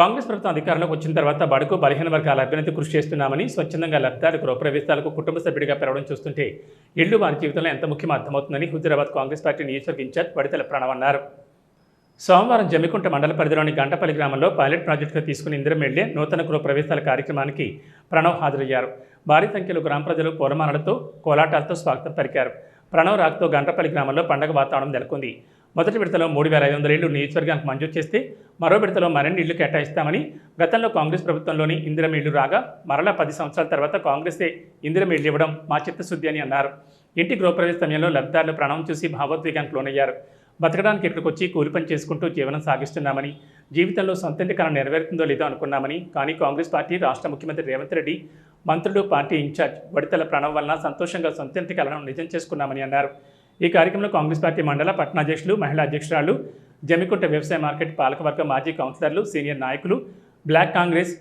కాంగ్రెస్ ప్రభుత్వం అధికారంలోకి వచ్చిన తర్వాత బడుగు బలహీన వర్గాల అభ్యున్నతి కృషి చేస్తున్నామని స్వచ్ఛందంగా లబ్ధాలు గృహప్రవేశాలకు కుటుంబ సభ్యుడిగా పెరగడం చూస్తుంటే ఇల్లు వారి జీవితంలో ఎంత ముఖ్యమో అర్థమవుతుందని హుజరాబాద్ కాంగ్రెస్ పార్టీ నియోజకవర్గ ఇన్ఛార్జ్ వడితల ప్రణవ్ అన్నారు. సోమవారం జమ్మికుంట మండల పరిధిలోని గంటపల్లి గ్రామంలో పైలట్ ప్రాజెక్టుగా తీసుకుని ఇందిరం వెళ్ళే నూతన గృహ ప్రవేశాల కార్యక్రమానికి ప్రణవ్ హాజరయ్యారు. భారీ సంఖ్యలో గ్రామ ప్రజలు పూలమాలలతో కోలాటాలతో స్వాగతం పలికారు. ప్రణవ్ రాకతో గంటపల్లి గ్రామంలో పండగ వాతావరణం నెలకొంది. మొదటి విడతలో మూడు వేల ఐదు వందల ఇళ్ళు నియోజకవర్గానికి మంజూరు చేస్తే మరో విడతలో మరిన్ని ఇళ్ళు కేటాయిస్తామని గతంలో కాంగ్రెస్ ప్రభుత్వంలోని ఇందిరం ఇళ్ళు రాగా మరలా పది సంవత్సరాల తర్వాత కాంగ్రెసే ఇందిరం ఇళ్ళు ఇవ్వడం మా చిత్తశుద్ధి అని అన్నారు. ఇంటి గృహప్రవేశ సమయంలో లబ్ధిదారులు ప్రణవం చూసి భావోద్వేగానికి లోనయ్యారు. బతకడానికి ఇక్కడికి వచ్చి కూలి పని చేసుకుంటూ జీవనం సాగిస్తున్నామని జీవితంలో సొంతంటి కళ నెరవేరుతుందో లేదో అనుకున్నామని కానీ కాంగ్రెస్ పార్టీ రాష్ట్ర ముఖ్యమంత్రి రేవంత్ రెడ్డి మంత్రులు పార్టీ ఇన్ఛార్జ్ వడితల ప్రణవ్ వలన సంతోషంగా సొంతంటి కళను నిజం చేసుకున్నామని అన్నారు. ఈ కార్యక్రమంలో కాంగ్రెస్ పార్టీ మండల పట్టణ అధ్యక్షులు మహిళా అధ్యక్షురాలు జమికుంట వ్యవసాయ మార్కెట్ పాలకవర్గ మాజీ కౌన్సిలర్లు సీనియర్ నాయకులు బ్లాక్ కాంగ్రెస్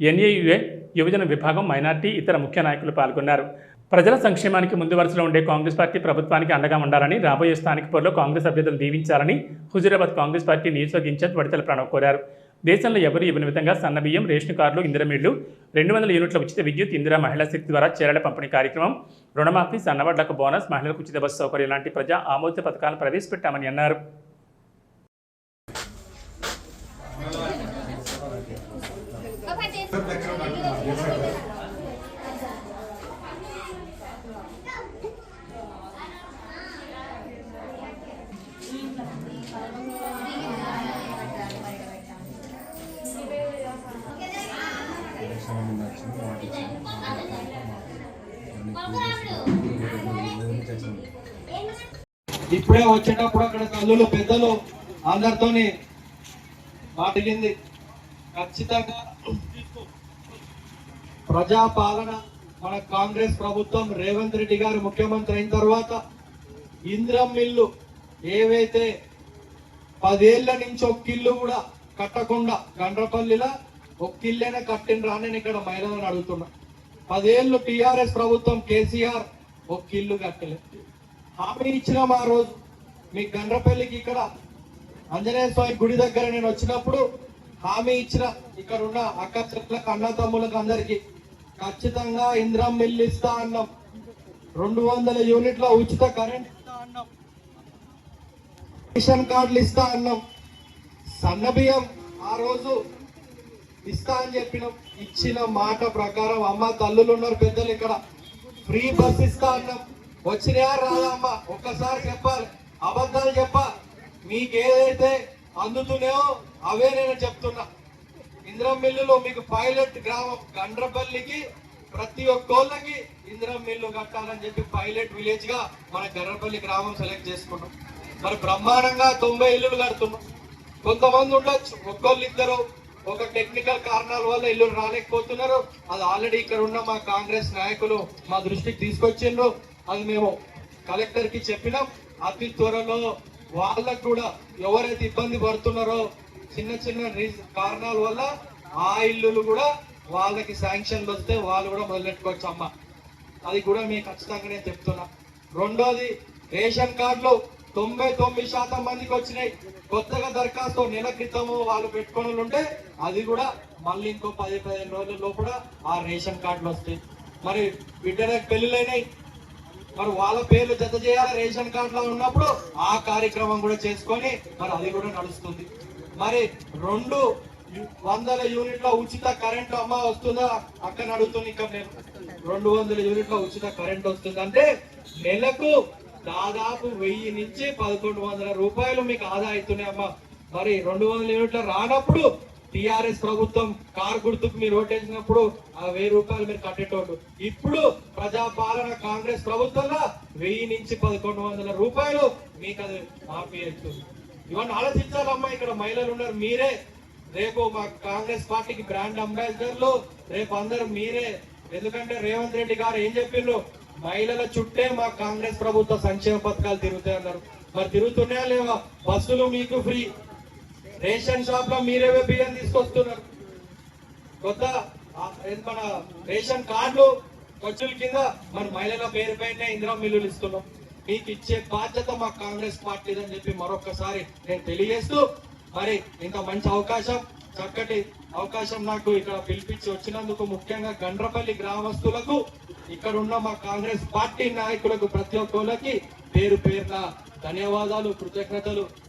ఎన్ఏయుఏ యువజన విభాగం మైనార్టీ ఇతర ముఖ్య నాయకులు పాల్గొన్నారు. ప్రజల సంక్షేమానికి ముందు వరుసలో ఉండే కాంగ్రెస్ పార్టీ ప్రభుత్వానికి అండగా ఉండాలని రాబోయే స్థానిక పోరులో కాంగ్రెస్ అభ్యర్థులు దీవించాలని హుజూరాబాద్ కాంగ్రెస్ పార్టీ నియోజకవర్గ ఇన్ఛార్జ్ వడితల ప్రణవ్ కోరారు. దేశంలో ఎవరు ఇవ్వని విధంగా సన్నబియ్యం రేషన్ కార్డులు ఇందిరమిళ్ళు రెండు వందల యూనిట్ల ఉచిత విద్యుత్ ఇందిరా మహిళా శక్తి ద్వారా చీరల పంపిణీ కార్యక్రమం రుణమాఫీ సన్నవడ్లకు బోనస్ మహిళలకు ఉచిత బస్సు సౌకర్యం లాంటి ప్రజా ఆమోదిత పథకాలను ప్రవేశపెట్టామని అన్నారు. ఇప్పుడే వచ్చేటప్పుడు అక్కడ తల్లులు పెద్దలు అందరితోని మాటిగింది ఖచ్చితంగా ప్రజాపాలన మన కాంగ్రెస్ ప్రభుత్వం రేవంత్ రెడ్డి గారు ముఖ్యమంత్రి అయిన తర్వాత ఇంద్రం మిల్లు ఏవైతే పదేళ్ళ నుంచి ఒక్కిల్లు కూడా కట్టకుండా గండ్రపల్లిలో ఒక్కిళ్ళేనే కట్టినరా నేను ఇక్కడ మహిళలను అడుగుతున్నా. పదేళ్ళు టీఆర్ఎస్ ప్రభుత్వం కేసీఆర్ ఒక్కిళ్ళు కట్టలేదు హామీ ఇచ్చినాం ఆ రోజు మీ గండ్రపల్లికి ఇక్కడ ఆంజనేయ స్వామి గుడి దగ్గర నేను వచ్చినప్పుడు హామీ ఇచ్చిన ఇక్కడ ఉన్న అక్క చెట్లకు అన్న తమ్ములకు అందరికి ఖచ్చితంగా ఇంద్రం మిల్లు ఇస్తా అన్నాం. రెండు వందల యూనిట్ల ఉచిత కరెంట్ ఇస్తా అన్నాం. రేషన్ కార్డులు ఇస్తా అన్నాం. సన్న బియ్యం ఆ రోజు ఇస్తా అని చెప్పిన ఇచ్చిన మాట ప్రకారం అమ్మ తల్లులు ఉన్నారు పెద్దలు ఇక్కడ. ఫ్రీ బస్ ఇస్తా అన్నాం. వచ్చినా రాదా అమ్మ? ఒక్కసారి చెప్పాలి. అబద్ధాలు చెప్పా మీకేదైతే అందుతున్నాయో అవే నేను చెప్తున్నా. ఇంద్రం మిల్లులో మీకు పైలట్ గ్రామం గండ్రపల్లికి ప్రతి ఒక్కోళ్ళకి ఇంద్రం మిల్లు కట్టాలని చెప్పి పైలట్ విలేజ్గా మన గండ్రపల్లి గ్రామం సెలెక్ట్ చేసుకున్నాం. మరి బ్రహ్మాండంగా తొంభై ఇల్లులు కడుతున్నాం. కొంతమంది ఉండొచ్చు ఒక్కోళ్ళు ఇద్దరు. ఒక టెక్నికల్ కారణాల వల్ల ఇల్లు రాలేకపోతున్నారు. అది ఆల్రెడీ ఇక్కడ ఉన్న మా కాంగ్రెస్ నాయకులు మా దృష్టికి తీసుకొచ్చిండ్రు. అది మేము కలెక్టర్కి చెప్పినాం. అతి త్వరలో వాళ్ళకు కూడా ఎవరైతే ఇబ్బంది పడుతున్నారో చిన్న చిన్న కారణాల వల్ల ఆ ఇల్లులు కూడా వాళ్ళకి శాంక్షన్ వస్తే వాళ్ళు కూడా మొదలెట్టుకోవచ్చు అమ్మ అది కూడా మీకు ఖచ్చితంగా నేను చెప్తున్నా. రెండోది రేషన్ కార్డులు. తొంభై తొమ్మిది శాతం మందికి వచ్చినాయి. కొత్తగా దరఖాస్తు నెల క్రితము వాళ్ళు పెట్టుకొని ఉంటే అది కూడా మళ్ళీ ఇంకో పది పదిహేను రోజుల లోపల ఆ రేషన్ కార్డులు వస్తాయి. మరి బిడ్డలకు పెళ్ళిళ్ళైనాయి మరి వాళ్ళ పేర్లు జత చేయాలి రేషన్ కార్డులో ఉన్నప్పుడు ఆ కార్యక్రమం కూడా చేసుకొని మరి అది కూడా నడుస్తుంది. మరి రెండు వందల యూనిట్ల ఉచిత కరెంటు అమ్మ వస్తుందా? అక్కడ అడుగుతుంది ఇక్కడ నేను. రెండు వందల యూనిట్ల ఉచిత కరెంట్ వస్తుంది అంటే నెలకు దాదాపు వెయ్యి నుంచి పదకొండు వందల రూపాయలు మీకు ఆదా అవుతున్నాయి అమ్మ. మరి రెండు వందల యూనిట్ల రానప్పుడు టిఆర్ఎస్ ప్రభుత్వం కార్ గుర్తుకు మీరు ఓటేసినప్పుడు ఆ వెయ్యి రూపాయలు మీరు కట్టేటోళ్ళు. ఇప్పుడు ప్రజాపాలన కాంగ్రెస్ ప్రభుత్వంలో వెయ్యి నుంచి పదకొండు వందల రూపాయలు మీకు అది మాఫీ అవుతుంది. ఇవన్నీ ఆలోచించాలమ్మా ఇక్కడ మహిళలు ఉన్నారు మీరే. రేపు మా కాంగ్రెస్ పార్టీకి బ్రాండ్ అంబాసిడర్లు రేపు అందరూ మీరే. ఎందుకంటే రేవంత్ రెడ్డి గారు ఏం చెప్పిండ్రు? మహిళల చుట్టే మా కాంగ్రెస్ ప్రభుత్వ సంక్షేమ పథకాలు తిరుగుతాయి అన్నారు. మరి తిరుగుతున్నాయా లేవా? బస్సులు మీకు ఫ్రీ. రేషన్ షాప్లో మీరేవే బియ్యం తీసుకొస్తున్నారు? కొత్త మన రేషన్ కార్డులు ఖర్చుల కింద మన మహిళల పేరు పైన ఇందిరా మిల్లులు ఇస్తున్నాం. మీకు ఇచ్చే బాధ్యత మా కాంగ్రెస్ పార్టీ అని చెప్పి మరొకసారి నేను తెలియజేస్తూ మరి ఇంత మంచి అవకాశం చక్కటి అవకాశం నాకు ఇక్కడ పిలిపించి వచ్చినందుకు ముఖ్యంగా గండ్రపల్లి గ్రామస్తులకు ఇక్కడ ఉన్న మా కాంగ్రెస్ పార్టీ నాయకులకు ప్రతి ఒక్కరికి పేరు పేరున ధన్యవాదాలు కృతజ్ఞతలు.